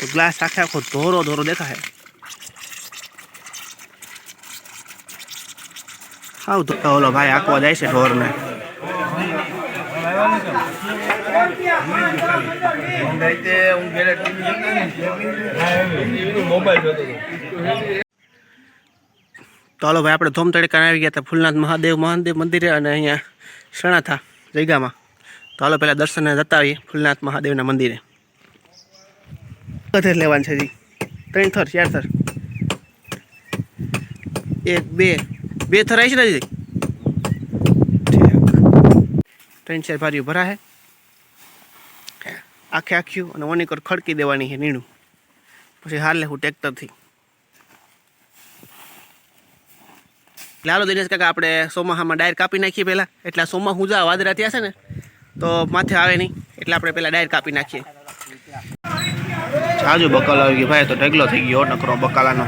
તો ગ્લાસ આખે આખો ધોરો ધોરો દેખાય. હાવ તો ઓલો ભાઈ આંકવા જાય છે ઢોરને. તો હાલો ભાઈ, આપણે ધોમ તડકા આવી ગયા હતા ફૂલનાથ મહાદેવ મહાદેવ મંદિરે અને અહીંયા શણાથા જયગામાં તો હાલો પહેલાં દર્શનને જતા આવીએ ફૂલનાથ મહાદેવના મંદિરે. કથેર લેવાનું છે જી. ત્રણ થર, ચાર થર. એક, બે. બે થર આવી છે ને જી ત્રણ, ચાર ભારીઓ ભરા હે આખે આખ્યું અને વનીકર ખડકી દેવાની છે નીણું. પછી હાલ લેવું ટ્રેક્ટરથી લાલો દિનેશ કાકા, આપણે સોમાહામાં ડાયર કાપી નાખીએ પહેલાં. એટલે સોમા હુંજા વાદરા ત્યાં છે ને, તો માથે આવે નહીં. એટલે આપણે પહેલાં ડાયર કાપી નાખીએ. જાજુ બકાલા આવી ગયો. ભાઈ, તો ઢગલો થઈ ગયો નકરો બકાલાનો.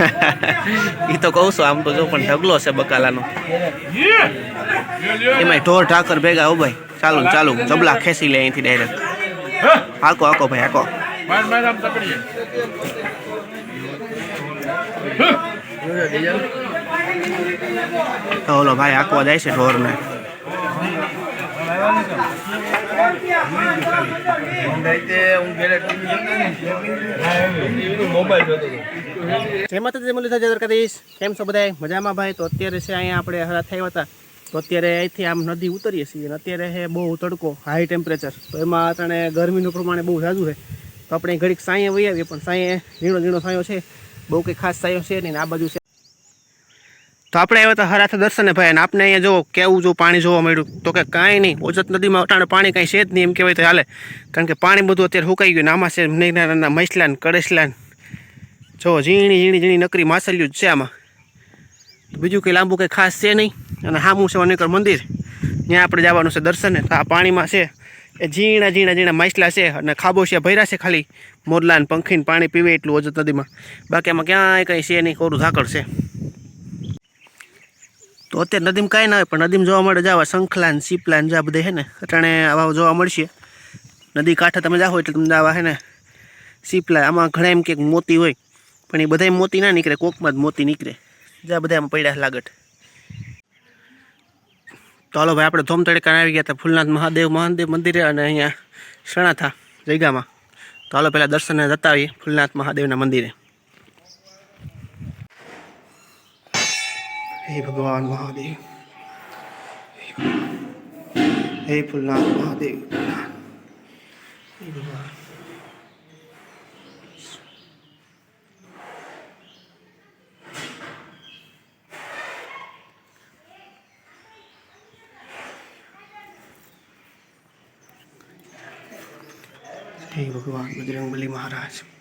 એ તો કહું છું, આમ તો જો, પણ ઢગલો છે બકાલાનો. એમાંય ઢોર ઢાકર ભેગા, હો ભાઈ. ચાલુ ચાલુ, જબલા ખેંચી લે અહીંથી ડાયરેક્ટ હાકો હાકો ભાઈ, હાકો. તો ભાઈ, હાકવા જાય છે ઢોરને. જય માતાજી મુરલીધર, જય દ્વારકાધીશ. કેમ છો બધાય? મજામાં ભાઈ? તો અત્યારે છે અહીંયા આપણે હરા થયા હતા. તો અત્યારે અહીંથી આમ નદી ઉતરીએ છીએ અત્યારે છે બહુ તડકો હાઈ ટેમ્પરેચર તો એમાં અત્યારે ગરમીનું પ્રમાણે બહુ ઝાઝું છે. તો આપણે ઘડીક સાંયે વહી આવીએ, પણ સાંયે ઝીણો ઝીણો સાંયો છે. બહુ કંઈ ખાસ સાંયો છે નહીં આ બાજુ છે. તો આપણે આવ્યા હતા હરાથ દર્શને ભાઈ, અને આપણે અહીંયા જો કેવું જો પાણી જોવા મળ્યું. તો કે કાંઈ નહીં, ઓજત નદીમાં અટાણે પાણી કાંઈ છે જ નહીં એમ કહેવાય તો હાલે. કારણ કે પાણી બધું અત્યારે સુકાઈ ગયું આમાં છે નાના નાના મૈસલાન કડેસલાન જો ઝીણી ઝીણી ઝીણી નકરી માસલ્યું જ છે આમાં. બીજું કંઈ લાંબુ કંઈ ખાસ છે નહીં. અને હામું છે અનેકર મંદિર. ત્યાં આપણે જવાનું છે દર્શને. તો આ પાણીમાં છે એ ઝીણા ઝીણા ઝીણા માછલા છે અને ખાબોશિયા ભર્યા છે ખાલી. મોરલાન પંખીને પાણી પીવે એટલું ઓજત નદીમાં. બાકી આમાં ક્યાંય કંઈ છે નહીં, કોરું ઝાકળ છે. તો અત્યારે નદીમ કાંઈ ના હોય, પણ નદીમ જોવા મળે જાવા શંખલાન સીપલાન જે આ બધે છે ને, અટાણે આવા જોવા મળશે. નદી કાંઠે તમે જાઓ એટલે તમને આવા છે ને સીપલા આમાં ઘણા એમ કે મોતી હોય, પણ એ બધાય મોતી ના નીકળે, કોકમાં જ મોતી નીકળે. જ્યાં બધા આમાં પડ્યા લાગટ. તો હાલો ભાઈ, આપણે ધોમ તડકા આવી ગયા હતા, ફૂલનાથ મહાદેવ મહાદેવ મંદિરે અને અહીંયા શણાથા જયગામાં તો હાલો પહેલાં દર્શને જતા આવીએ ફૂલનાથ મહાદેવના મંદિરે. હે ભગવાન મહાદેવ. હે ફૂલનાથ મહાદેવ. હે ભગવાન. હે ભગવાન બજરંગબલી મહારાજ.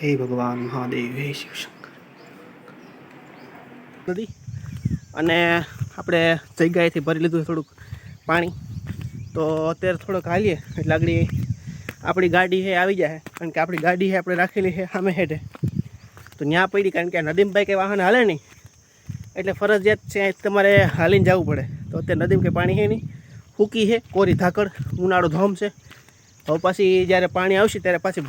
હે ભગવાન મહાદેવ હે શિવશંકર નદી. અને આપણે જગ્યાએથી ભરી લીધું થોડુંક પાણી. તો અત્યારે થોડોક હાલીએ, એટલે આગળ આપણી ગાડી હે આવી જાય. કારણ કે આપણી ગાડી હે આપણે રાખેલી છે સામે હેઠે. તો ત્યાં પડી કારણ કે આ નદીમાં ભાઈ કંઈ વાહન હાલે નહીં. એટલે ફરજિયાત છે તમારે હાલીને જવું પડે. તો અત્યારે નદીમ કંઈ પાણી છે નહીં. ફૂકી છે કોરી ધાકડ, ઉનાળો ધોમ છે. હવે પાછી જ્યારે પાણી આવશે ત્યારે પાછી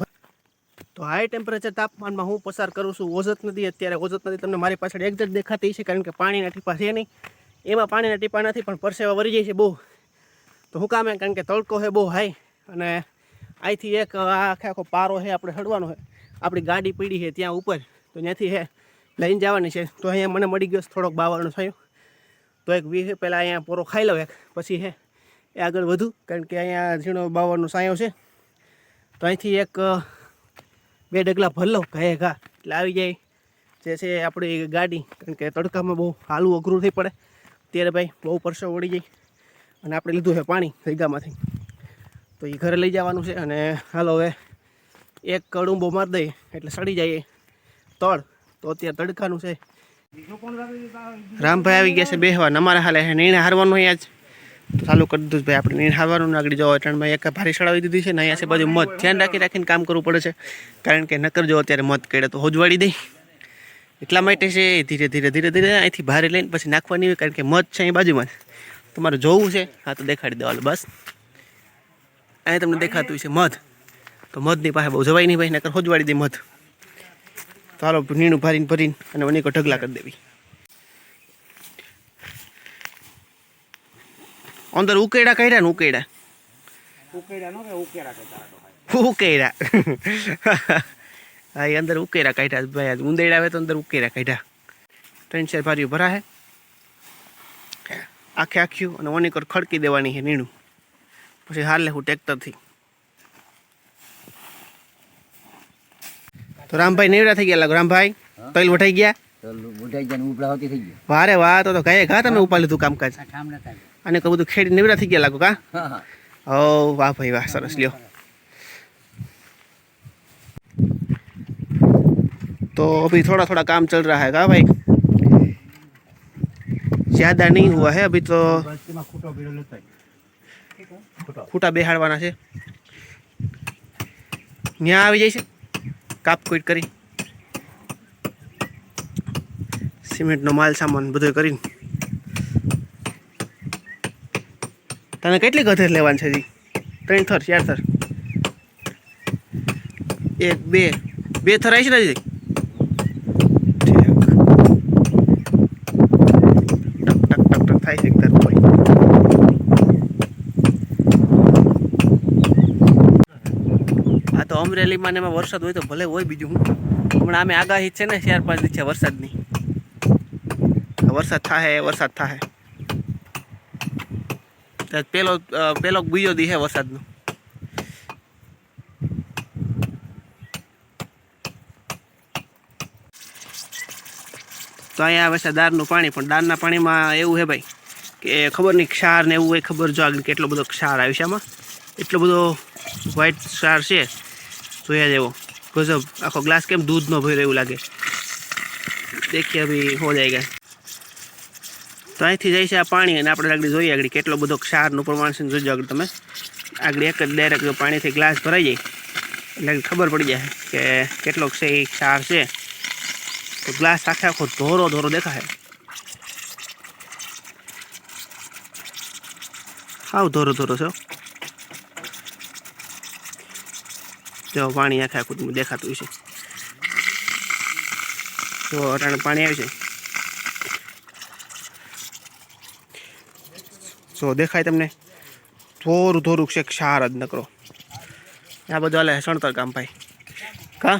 તો હાઈ ટેમ્પરેચર તાપમાનમાં હું પસાર કરું છું. ઓજત નદી અત્યારે, ઓજત નદી તમને મારી પાછળ એક્ઝેક્ટ દેખાતી છે કારણ કે પાણીના ટીપા છે નહીં. એમાં પાણીના ટીપા નથી, પણ પરસેવા વરી જાય છે બહુ. તો હું કામે કારણ કે તડકો છે બહુ હાઈ અને અહીંથી એક આખે આખો પારો છે, આપણે હડવાનો છે. આપણી ગાડી પીડી છે ત્યાં ઉપર. તો ત્યાંથી છે લઈને જવાની છે. તો અહીંયા મને મળી ગયો થોડોક બાવળનો થયો. તો એક વી પહેલાં અહીંયા પોરો ખાઈ લઉં એક. પછી હે, એ આગળ વધુ, કારણ કે અહીંયા ઝીણો બાવળનો સાયો છે. તો અહીંથી એક બે ડગલા ભર લઉં ઘાએ ઘા એટલે આવી જાય. જે છે આપણી ગાડી કારણ કે તડકામાં બહુ હાલવું અઘરું થઈ પડે. ત્યારે ભાઈ બહુ પરસો વળી જાય. અને આપણે લીધું છે પાણી ભેગામાંથી. તો એ ઘરે લઈ જવાનું છે અને હાલો હવે એક કડુંબો મારી દઈએ એટલે સડી જાય તળ તો અત્યારે તડકાનું છે. રામભાઈ આવી ગયા છે બેહવા અમારે હાલે નિર્ણય હારવાનું અહીંયા જ તો ચાલુ કરી દીધું ભાઈ. આપણે નિહાવાનું આગળ જવા એટલે ભાઈ એક ભારી ચડાવી દીધી છે ને અહીંયા છે બાજુ મધ ધ્યાન રાખી રાખીને કામ કરવું પડે છે. કારણ કે નકર જો અત્યારે મધ કેળે તો હોજવાડી દઈ એટલા માટે છે, ધીરે ધીરે ધીરે ધીરે અહીંથી ભારે લઈને પછી નાખવાની હોય, કારણ કે મધ છે અહીં બાજુમાં તમારે જોવું છે. હા, તો દેખાડી દેવાનું, બસ. અહીંયા તમને દેખાતું છે મધ તો મધની પાસે બહુ જવાય નહીં ભાઈ, નકર હોજવાડી દે મધ તો હાલો, નીણું ભરીને ભરીને અને વનીકો ઢગલા કરી દેવી. અંદર ઉકેડા કાઢ્યા ને ઉકેડા ઉકેડા હા એ અંદર ઉકેરા કાઢ્યા ભાઈ આજ ઉંદેડા આવે તો અંદર ઉકેરા કાઢ્યા ત્રણ ચાર ભારીઓ ભરા હે આખે આખ્યું અને ઓની કર ખડકી દેવાની છે નીણું પછી હાલ લે હું ટ્રેક્ટરથી તો રામભાઈ નેવડા થઈ ગયા લાગો રામભાઈ તૈલ વટાઈ ગયા તો ઉઠાઈ જાય ને ઉપડા હોતી થઈ ગયું વારે વાહ તો તો ગાયે ઘા તમે ઉપાડ લીધું કામકાજ ઠામડા થાય અને કહું બધું ખેડી નેવડા થઈ ગયા લાગો કા હા હા ઓ વાહ ભાઈ વાહ સરસ લ્યો तो अभी थोड़ा थोड़ा काम चल रहा है का भाई ज़्यादा नहीं हुआ है अभी तो ખૂટા બેહાડવાના છે ત્યાં આવી જાય છે કાપકૂટ કરી સિમેન્ટનો માલ સામાન બધો કરીને તને કેટલી ગધેર લેવાની છે જી? ત્રણ થર, ચાર થર. એક, બે. બે થર આવી છે ને જી થાય છે આ તો અમરેલીમાં ને એમાં વરસાદ હોય તો ભલે હોય બીજું હું. હમણાં અમે આગાહી છે ને, ચાર પાંચ દિવસ છે વરસાદની. વરસાદ થાય વરસાદ થાય પેલો પેલો બીજો દી વરસાદનો. તો અહીંયા આવે છે દારનું પાણી, પણ દારના પાણીમાં એવું છે ભાઈ, કે ખબર નહીં ક્ષાર ને એવું હોય ખબર જો આગળ કેટલો બધો ક્ષાર આવ્યો છે આમાં. એટલો બધો વ્હાઈટ ક્ષાર છે, જોયા જેવો. ગજબ, આખો ગ્લાસ કેમ દૂધનો ભર્યો એવું લાગે. દેખીએ ભાઈ હો જાયગા. તો અહીંથી જાય છે આ પાણી અને આપણે આગળ જોઈએ આગળ કેટલો બધો ક્ષારનું પ્રમાણ છે જોજો આગળ તમે. આગળ એક જ ડાયરેક્ટ પાણીથી ગ્લાસ ભરાઈ જાય, એટલે ખબર પડી જાય કે કેટલો છે એ ક્ષાર છે. તો ગ્લાસ આખે આખો ધોરો ધોરો દેખાય. હાવ ધોરો ધોરો છે જો પાણી આખે આખું દેખાતું છે જો અટાણે પાણી આવે છે જો દેખાય તમને? થોડું થોડુંક છે ક્ષાર જ નકરો. આ બધું હાલે સણતર કામ ભાઈ. કા?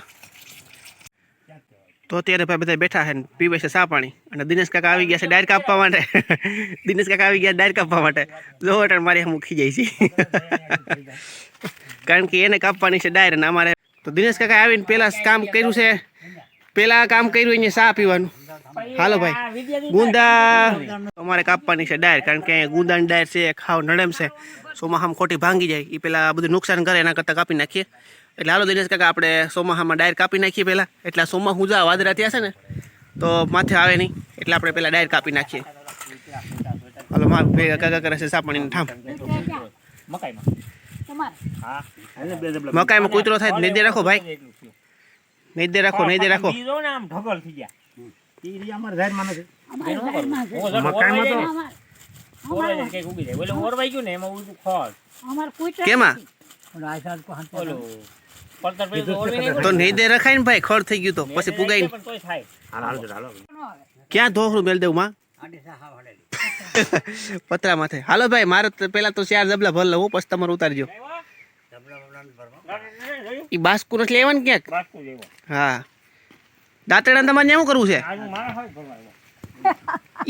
તો અત્યારે ભાઈ બધા બેઠા છે પીવે છે સા પાણી. અને દિનેશ કાકા આવી ગયા છે ડાયર કાપવા માટે. દિનેશ કાકા આવી ગયા ડાયર કાપવા માટે. જો અટાણ મારી મૂકી જાય છે. કારણ કે એને કાપવાની છે ડાયર અને અમારે. તો દિનેશ કાકા આવીને પહેલાં કામ કર્યું છે. પહેલાં કામ કર્યું અહીંયા સા પીવાનું. હાલો ભાઈ. ગુંદા. અમારે કાપવાની છે ડાયર કારણ કે ગુંદાની ડાયર છે ખાવ નડેમ છે. સોમાહામ ખોટી ભાંગી જાય. એ પેલા બધું નુકસાન કરે એના કરતાં કાપી નાખીએ. એટલે હાલો દિનેશ કાકા આપણે સોમાહામાં ડાયર કાપી નાખીએ પહેલાં. એટલે સોમા હુજા વાદરા થયા છે ને તો માથે આવે નહીં. એટલે આપણે પહેલાં ડાયર કાપી નાખીએ. હાલો માર ભેગા કાકા કરે છે સાપણીને ઠામ મકાઈમાં કૂતરો થાય નિદે રાખો ભાઈ. નિદે રાખો નિદે રાખો. કેમાં તો નિદે રખાય ને ભાઈ ખડ થઈ ગયું તો પછી પુગાઈને ક્યાં ધોખરું મેલ દેવું માં પતરા માથે હાલો ભાઈ મારે તો પેલા તો ચાર જબલા ભર લઉં પછી તમારે ઉતારજો એ બાસ્કુ નથી લેવાનું ક્યાંક હા દાંતડા તમારે શું કરવું છે?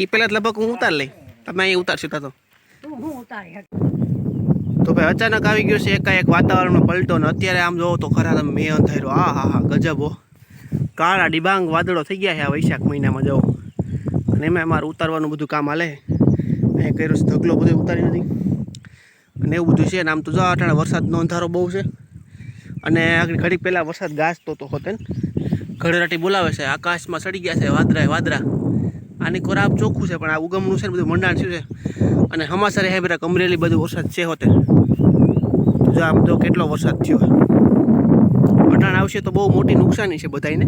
એ પેલા લગભગ હું ઉતાર લઈ. તમે અહીં ઉતારશો તો તો. ભાઈ અચાનક આવી ગયો છે એકાએક વાતાવરણમાં પલટો ને અત્યારે આમ જોવો તો ખરા તમે મેં અંધાર્યો આ હા હા ગજબ હો. કાળા ડિબાંગ વાદળો થઈ ગયા છે આ વૈશાખ મહિનામાં જવો અને એમાં મારે ઉતારવાનું બધું કામ હાલે. અહીંયા કર્યું છે ઢગલો બધો ઉતારી નથી. અને એવું બધું છે ને આમ તો જો અટાણે વરસાદનો અંધારો બહુ છે. અને આગળ ઘડીક પહેલાં વરસાદ ગાજતો તો હોતે ને. ઘડરાટી બોલાવે છે, આકાશમાં સડી ગયા છે વાદરા વાદરા આની ખોરાક ચોખ્ખું છે, પણ આ ઉગમનું છે ને બધું મંડાણ થયું છે. અને હમાસરે હે બધા કમરેલી બધું વરસાદ છે હોતે. જો આમ તો કેટલો વરસાદ થયો. અટાણ આવશે તો બહુ મોટી નુકસાની છે બધાને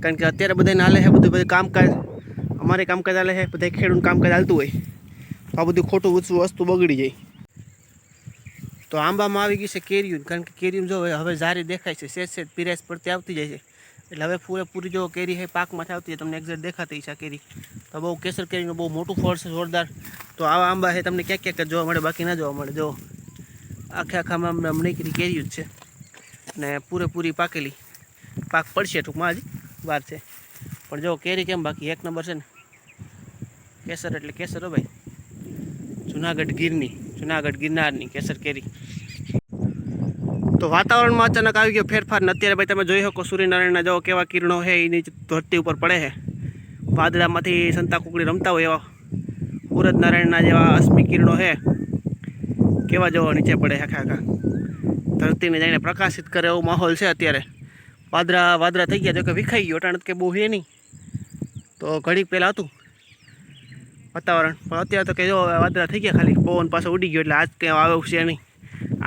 કારણ કે અત્યારે બધાને હાલે છે બધું બધું કામકાજ. અમારે કામકાજ હાલે છે બધા ખેડૂત કામકાજ હાલતું હોય. તો આ બધું ખોટું વસ્તુ વસ્તુ બગડી જાય. તો આંબામાં આવી ગઈ છે કેરીયું કારણ કે કેરીયું જો હવે જારી દેખાય છે સેજ સેજ પીરાશ પડતી આવતી જાય છે. એટલે હવે પૂરેપૂરી જો કેરી છે પાકમાંથી આવતી તમને એક્ઝેક્ટ દેખાતી છે કેરી. તો બહુ કેસર કેરીનું બહુ મોટું ફળ છે, જોરદાર. તો આવા આંબા છે તમને ક્યાંક ક્યાંક જોવા મળે, બાકી ના જોવા મળે. જો, આખે આખામાં અમને નીકળી કેરી જ છે. ને પૂરેપૂરી પાકેલી. પાક પડશે ટૂંકમાં જ વાર છે. પણ જો, કેરી કેમ બાકી? એક નંબર છે ને. કેસર એટલે કેસર હો ભાઈ. જુનાગઢ ગીરની, જુનાગઢ ગિરનારની કેસર કેરી. તો વાતાવરણમાં અચાનક આવી ગયો ફેરફાર ને અત્યારે ભાઈ તમે જોઈ શકો સૂર્યનારાયણના જો કેવા કિરણો છે, એની ધરતી ઉપર પડે છે. વાદળામાંથી સંતા કુકડી રમતા હોય એવા નારાયણના જેવા અશ્મિ કિરણો છે. કેવા જેવો નીચે પડે આખા આખા. ધરતીને જઈને પ્રકાશિત કરે એવો માહોલ છે અત્યારે. વાદળા વાદળા થઈ ગયા, જો કે વિખાઈ ગયો અટાણત કે બહુ હે નહીં. તો ઘડીક પહેલાં હતું વાતાવરણ. પણ અત્યારે તો કે જો વાદરા થઈ ગયા ખાલી, પવન પાછો ઉડી ગયો એટલે આજ કંઈ આવે છે નહીં.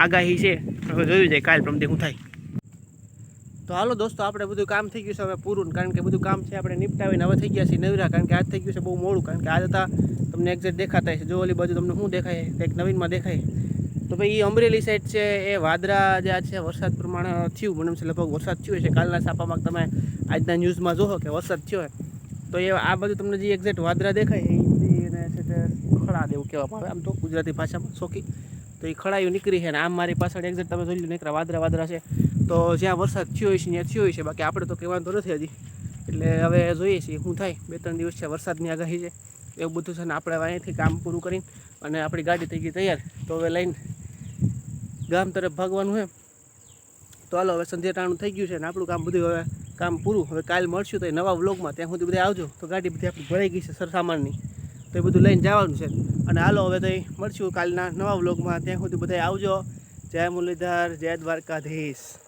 આગાહી છે. હવે જોયું જાય કાલ પ્રમદે શું થાય. તો હાલો દોસ્તો, આપણે બધું કામ થઈ ગયું છે હવે પૂરું, કારણ કે બધું કામ છે આપણે નિપટાવીને હવે થઈ ગયા છીએ નવીરા, કારણ કે આજ થઈ ગયું છે બહુ મોડું, કારણ કે આજ હતા તમને એક્ઝેક્ટ દેખાતા છે જો ઓલી બાજુ તમને શું દેખાય, કંઈક નવીનમાં દેખાય. તો ભાઈ અમરેલી સાઈડ છે, એ વાદળા જે આ છે, વરસાદ પ્રમાણે થયું, મને છે લગભગ વરસાદ થયો છે કાલના સાપામાં તમે આજના ન્યૂઝમાં જોહો કે વરસાદ થયો છે તો એ આ બધું તમને જે એક્ઝેક્ટ વાદળા દેખાય એને છે તે દેવું કહેવામાં આવે. આમ તો ગુજરાતી ભાષામાં શોખી. તો એ ખડાયું નીકળી છે અને આમ મારી પાછળ એક્ઝેક્ટ તમે જોઈ લો નીકળ્યા વાદરા વાદરા છે. તો જ્યાં વરસાદ થયો છે ત્યાં થયો છે બાકી આપણે તો કહેવાનું તો નથી હજી. એટલે હવે જોઈએ છીએ શું થાય. બે ત્રણ દિવસ છે વરસાદની આગાહી છે. એવું બધું છે ને આપણે અહીંયાથી કામ પૂરું કરીને અને આપણી ગાડી થઈ ગઈ તૈયાર. તો હવે લઈને ગામ તરફ ભાગવાનું છે. તો હાલો, હવે સંધ્યાટાણું થઈ ગયું છે ને આપણું કામ બધું હવે કામ પૂરું. હવે કાલ મળશું તો એ નવા વ્લોગમાં. ત્યાં સુધી બધા આવજો. તો ગાડી બધી આપણી ભરાઈ ગઈ છે સરસામાનની. તો એ બધું લઈને જવાનું છે. અને હાલો, હવે તો મળશું કાલના નવા વ્લોગમાં. ત્યાં સુધી બધા આવજો. જય મુરલીધર, જય દ્વારકાધીશ.